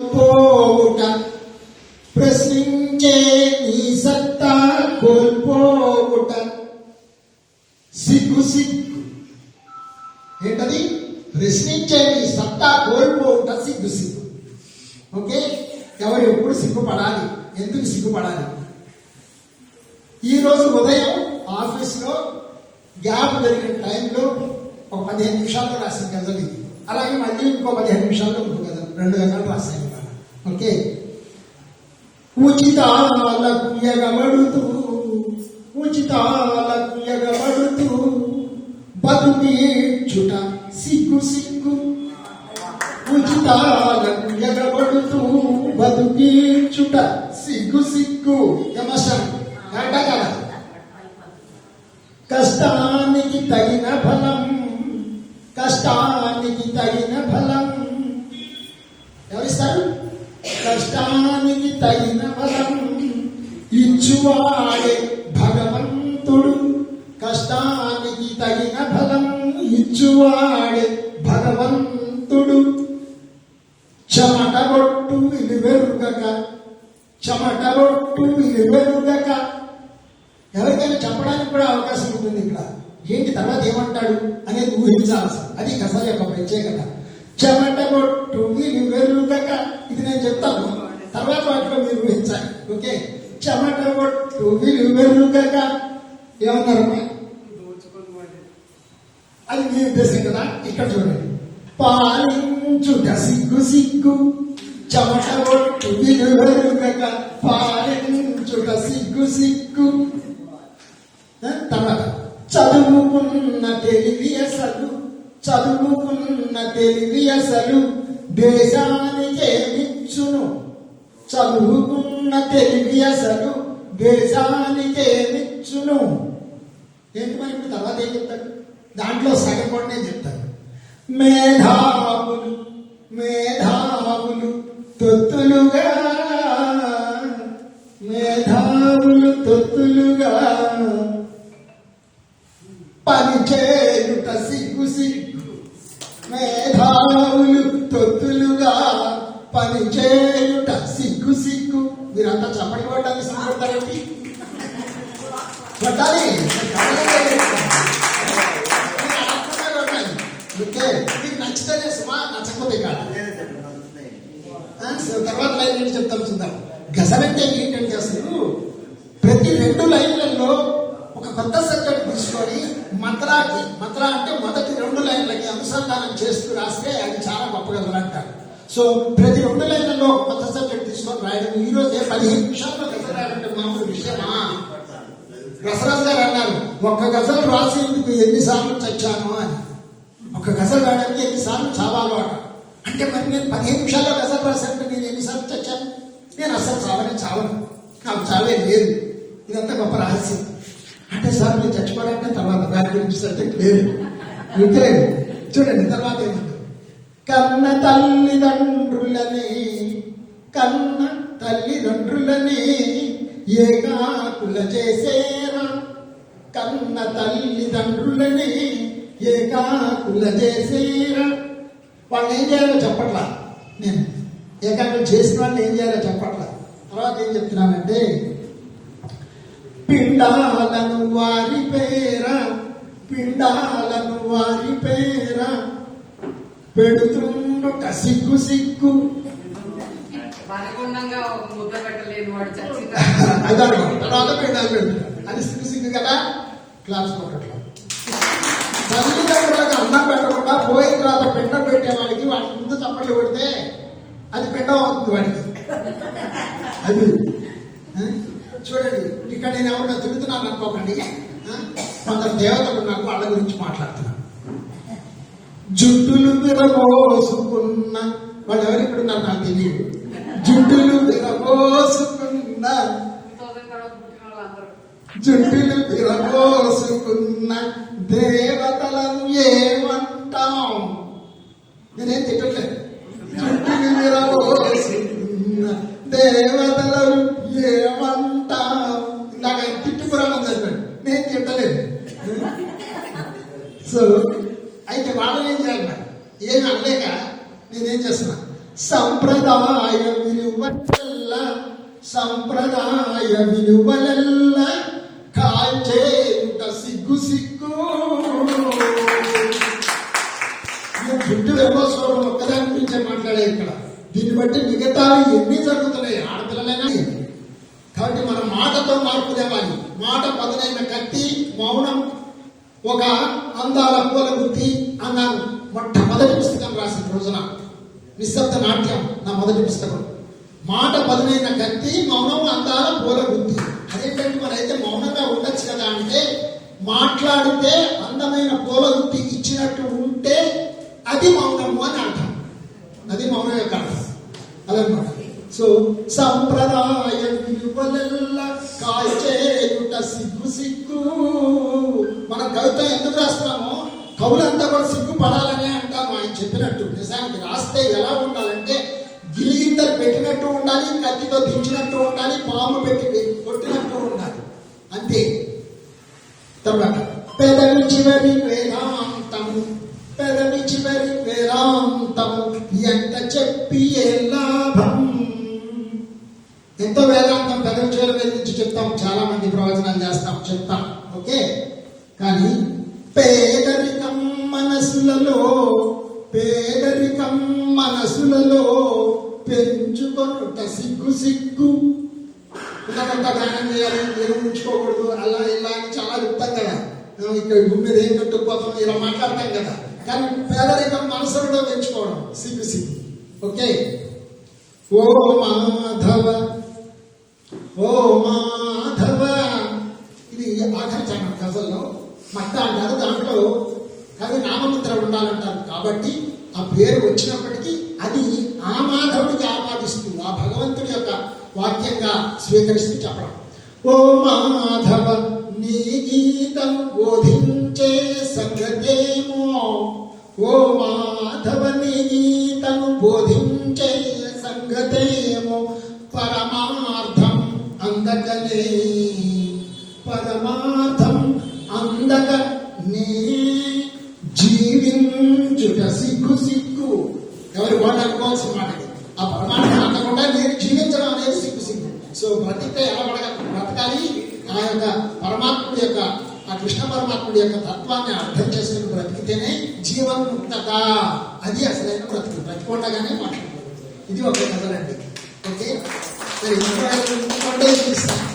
కోల్పోవుట ప్రశ్నించే నీ సత్తా కోల్పోవుట. సిగ్గు సిగ్గు. ఏంటది? ప్రశ్నించే నీ సత్తా కోల్పోవుట సిగ్గు సిగ్గు. ఓకే? ఎవరు ఎప్పుడు సిగ్గుపడాలి? ఎందుకు సిగ్గుపడాలి? ఈరోజు ఉదయం ఆఫీస్లో గ్యాప్ జరిగిన టైంలో ఒక పదిహేను నిమిషాల్లో రాసిన గజలు అలాగే మళ్ళీ ఇంకో పదిహేను నిమిషాల్లో ఇంకో రెండు గంటలు రాశాను ఇవాళ. ఓకే వాళ్ళకు ఎగబడుతూ ఉచిత వాళ్ళకు ఎగబడుతూ బతుకి చుట సిగ్గు సిగ్గు ఉచితాలకు ఎగబడుతూ బతుకి చుట తగిన ఫలం ఇచ్చువాడే భగవంతుడు. కష్టానికి తగిన ఫలం ఇచ్చువాడే భగవంతుడు. చెమటబొట్టు విలువెరుగక చెమటబొట్టు విలువెరుగక. ఎవరికైనా చెప్పడానికి కూడా అవకాశం ఉంటుంది ఇక్కడ. ఏంటి తర్వాత ఏమంటాడు అనేది ఊహించాల్సి అది కథ యొక్క ప్రత్యేకత. చెమటబొట్టు విలువెరుగక ఇది నేను చెప్తాను. తర్వాత వాటిలో మీరు ఊహించాలి. ఓకే? చెమటబొట్టు విలువెరుగక ఏమన్నారు? అది మీ ఉద్దేశం కదా? ఇక్కడ చూడండి. పాలించుట సిగ్గు. సిగ్గు చెమట ఒట్టు విలువరుగక పాలించుట సిగ్గు. సిగ్గు తర్వాత చదువుకున్న తెలివి అసలు చదువుకున్న తెలివి అసలు దేశానికే మిచ్చును చదువుకున్న తెలివి అసలు దేశానికే నిచ్చును ఏంటి మరి ఇప్పుడు తర్వాత ఏం చెప్తాడు దాంట్లో సగం కూడా నేను చెప్తాను. మేధావులు మేధావులు తొత్తులుగా మేధావులు తొత్తులుగా పనిచేయుట సిగ్గు సిగ్గు. మేధావులు తొత్తులుగా పనిచేయుట సిగ్గు సిగ్గు. మీరంతా చప్పటి కొట్టడానికి సిగ్గుపడతారండి కొట్టాలి. మీకు నచ్చితేనే సుమా నచ్చకపోతే కాదు. తర్వాత లైన్ ఏంటి చెప్తాను చూద్దాం. గజల్ ఏంటంటే అసలు ప్రతి రెండు లైన్లలో ఒక కొత్త సబ్జెక్ట్ తీసుకొని మంత్రాకి మంత్ర అంటే మొదటి రెండు లైన్లకి అనుసంధానం చేస్తూ రాస్తే అది చాలా గొప్ప గజలు అంటారు సో ప్రతి రెండు లైన్లలో ఒక కొత్త సబ్జెక్ట్ తీసుకొని రాయడం. ఈ రోజే పదిహేను నిమిషాల్లో గజల్ రాయాలంటే మామూలు విషయమా? రసరాజ్ గారు అన్నారు ఒక్క గజలు రాసేందుకు ఎన్నిసార్లు చచ్చాను అని. ఒక గజల్ రాయడానికి ఎన్నిసార్లు చావాలో అట అంటే మరి నేను పదిహేను నిమిషాల్లో గజల్ రాశానంటే నేను ఎన్నిసార్లు చచ్చాను? నేను అసలు చావనే చావను. నాకు చావే లేదు. ఇదంతా గొప్ప రహస్యం. అంటే సార్ నేను చచ్చిపోవడానికి తర్వాత దాని గురించి సబ్జెక్ట్ లేదు. ఇంకే చూడండి తర్వాత కన్న తల్లిదండ్రులని కన్న తల్లిదండ్రులని ఏకాకుల చేసేరా. కన్న తల్లిదండ్రులని ఏకాకుల చేసేరా. వాళ్ళు ఏం చేయాలో చెప్పట్లా. నేను ఏకాకులు చేసిన వాళ్ళు ఏం చేయాలో చెప్పట్లా. తర్వాత ఏం చెప్తున్నానంటే పిండాలను వారి పేర పిండాలను వారి పేర. పెడుతుండుట సిగ్గు. సిగ్గు ముద్ద పెట్టలేని వాడు చచ్చిందా తర్వాత పిండాలు అది సిగ్గు సిగ్గు కదా? క్లాస్ కొట్టట్లా. తల్లిదండ్రులకు అన్నం పెట్టకుండా పోయిన తర్వాత పిండం పెట్టేవాడికి వాడి ముందు చప్పట్లు కొడితే అది పిండం అవుతుంది వాడికి. అది? చూడండి ఇక్కడ నేను ఎవరైనా తిరుగుతున్నాను అనుకోకండి? కొందరు దేవతలు నాకు వాళ్ళ గురించి మాట్లాడుతున్నాను. జుట్టులు విరబోసుకున్న వాళ్ళు ఎవరు ఇక్కడ ఉన్నారు? నాకు తెలియదు. జుట్టులు విరబోసుకున్న జుట్టులు విరబోసుకున్న దేవతలను ఏమంటాం? నేనేం తిట్టలేదు జుట్టులు విరబోసుకున్న దేవతలను ఏమంటాం? ఇందాక తిట్టుకురామని చెప్పాడు నేను తిట్టలేదు. సో అయితే వాళ్ళని ఏం చేయాలి మరి? ఏమి అనలేక నేనేం చేస్తున్నా? సంప్రదాయ సంప్రదాయ విలువలల్ల కాల్చేయుట సిగ్గు సిగ్గు. జుట్టు వెంబోసుకోవడం ఒక్కదాని గురించే మాట్లాడే ఇక్కడ. దీన్ని బట్టి మిగతా ఎన్ని జరుగుతున్నాయి? ఆడపిల్లలైనా కాబట్టి మన మాటతో మార్పు తేవాలి. మాట పదునైన కత్తి మౌనం ఒక అందాల పూల గుత్తి అన్నాను. మొట్టమొదటి పుస్తకం రాసిన రోజున నిశ్శబ్ద నాట్యం నా మొదటి పుస్తకం. మాట బదులైన కత్తి మౌనం అందాల పూల గుత్తి అదేంటంటే మరైతే మౌనంగా ఉండొచ్చు కదా అంటే మాట్లాడితే అందమైన పూల గుత్తి ఇచ్చినట్టు ఉంటే అది మౌనము అని అర్థం. అది మౌనం యొక్క అర్థం అదనమాట. సో సంప్రదాయ విలువలల్ల కాల్చేయుట సిగ్గు సిగ్గు. కవిత ఎందుకు రాస్తామో కవులంతా కూడా సిగ్గుపడాలనే అంటాము. ఆయన చెప్పినట్టు నిజానికి రాస్తే ఎలా ఉండాలంటే గిలిగింతలు పెట్టినట్టు ఉండాలి కత్తితో దించినట్టు ఉండాలి పాము పెట్టి కొట్టినట్టు ఉండాలి. అంతే. తర్వాత పెదవి చివరి వేదాంతము పెదవి చివరి వేదాంతము ఎంత చెప్పి ఏ లాభం? ఎంతో వేదాంతం పెదవి చివరి మీద చెప్తాం. చాలా మంది ప్రవచనాలు చేస్తాం. చెప్తాం. ఓకే? కానీ పేదరికం మనసులలో పేదరికం మనసులలో పెంచుకొనుట సిగ్గు సిగ్గు. ఇంకా కొంత దానం చేయాలి మీరు అలా ఇలా అని చాలా చెప్తాం కదా. మేము ఇక్కడ భూమి ఏం కట్టుకుపోతాం ఇలా మాట్లాడతాం కదా. కానీ పేదరికం మనసులో పెంచుకోవడం సిగ్గు సిగ్గు. ఓకే? ఓ మాధవ ఓ మాధవ. ఇది ఆఖరి చానం గజల్లో మట్ట అంటారు దాంట్లో కవి నామముద్ర ఉండాలంటారు. కాబట్టి ఆ పేరు వచ్చినప్పటికీ అది ఆ మాధవుడికి ఆపాదిస్తూ ఆ భగవంతుడి యొక్క వాక్యంగా స్వీకరిస్తూ చెప్పడం. ఓ మాధవ నీ గీతం బోధించే సంగతేమో. ఓ మాధవ నీ గీతం బోధించే సంగతేమో. పరమార్థం అందగలే పరమార్థం అందక నీ జీవించుట సిగ్గు సిగ్గు. ఎవరి వాళ్ళు అనుకోవాల్సిన మాట ఆ పరమార్థం అందకుండా నేను జీవించడం అనేది సిగ్గు సిగ్గు. సో బ్రతికే ఎలా బతక బ్రతకాలి? ఆ యొక్క పరమాత్ముడి యొక్క ఆ కృష్ణ పరమాత్ముడి యొక్క తత్వాన్ని అర్థం చేసుకుని బ్రతికితేనే జీవన్ముక్తత అది అసలైన బ్రతుకు. బ్రతికొండగానే మాట్లాడుతుంది ఇది ఒక కథలండి ఓకే? సరే ఇంకొకటి ఇంకొకటి ఇస్తాను